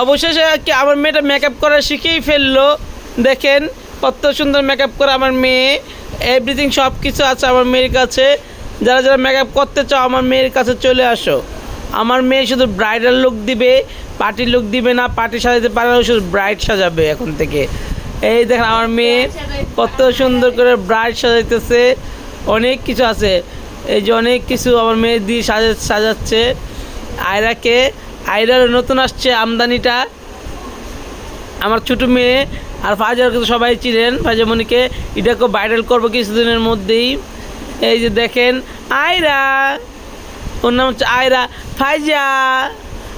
অবশেষে কি আমার মেয়েটা মেকআপ করা শিখেই ফেলল। দেখেন কত সুন্দর মেকআপ করে আমার মেয়ে। এভরিথিং সব কিছু আছে আমার মেয়ের কাছে। যারা যারা মেকআপ করতে চাও আমার মেয়ের কাছে চলে আসো। আমার মেয়ে শুধু ব্রাইডাল লুক দিবে পার্টির লুক দিবে না পার্টি সাজাতে পারে না, শুধু ব্রাইড সাজাবে এখন থেকে। এই দেখেন আমার মেয়ে কত সুন্দর করে ব্রাইড সাজাইতেছে। অনেক কিছু আছে। এই যে অনেক কিছু আমার মেয়ে দিয়ে সাজা সাজাচ্ছে। আয়রাকে আয়রার নতুন আসছে আমদানিটা। আমার ছোটো মেয়ে আর ফাজারকে তো সবাই চিনেন। ফাজামণিকে এটাকে ভাইরাল করব কিছুদিনের মধ্যেই। এই যে দেখেন, আয়রা। ওর নাম হচ্ছে আয়রা। ফাইজা,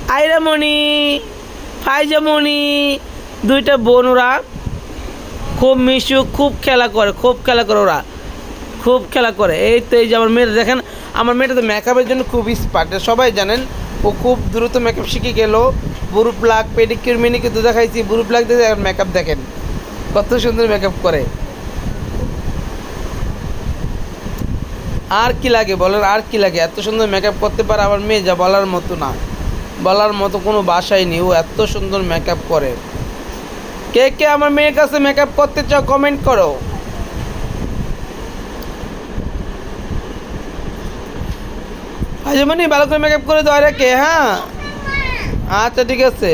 আয়রা মণি ফাইজা মণি দুইটা বোন ওরা। খুব মিশুক, খুব খেলা করে, খুব খেলা করে ওরা। খুব খেলা করে। এই তো এই যে আমার মেয়েটা দেখেন, আমার মেয়েটা তো মেকআপের জন্য খুব স্পার্ট সবাই জানেন ও খুব দ্রুত মেকআপ শিখে গেল। বুরু প্লাগ পেডিকিউর মিনিকে তো দেখাইছি, বুরু প্লাগ দেখে মেকআপ দেখেন। কত সুন্দর মেকআপ করে। আর কি লাগে বলেন, আর কি লাগে? এত সুন্দর মেকআপ করতে পারে আমার মেয়ে যা বলার মতো না। বলার মতো কোনো বাসাই নেই, ও এত সুন্দর মেকআপ করে। কে কে আমার মেয়ের কাছে মেকআপ করতে চাও কমেন্ট করো। আজমনি ভালো করে মেকআপ করে দেওয়া রেখে হ্যাঁ? আচ্ছা ঠিক আছে।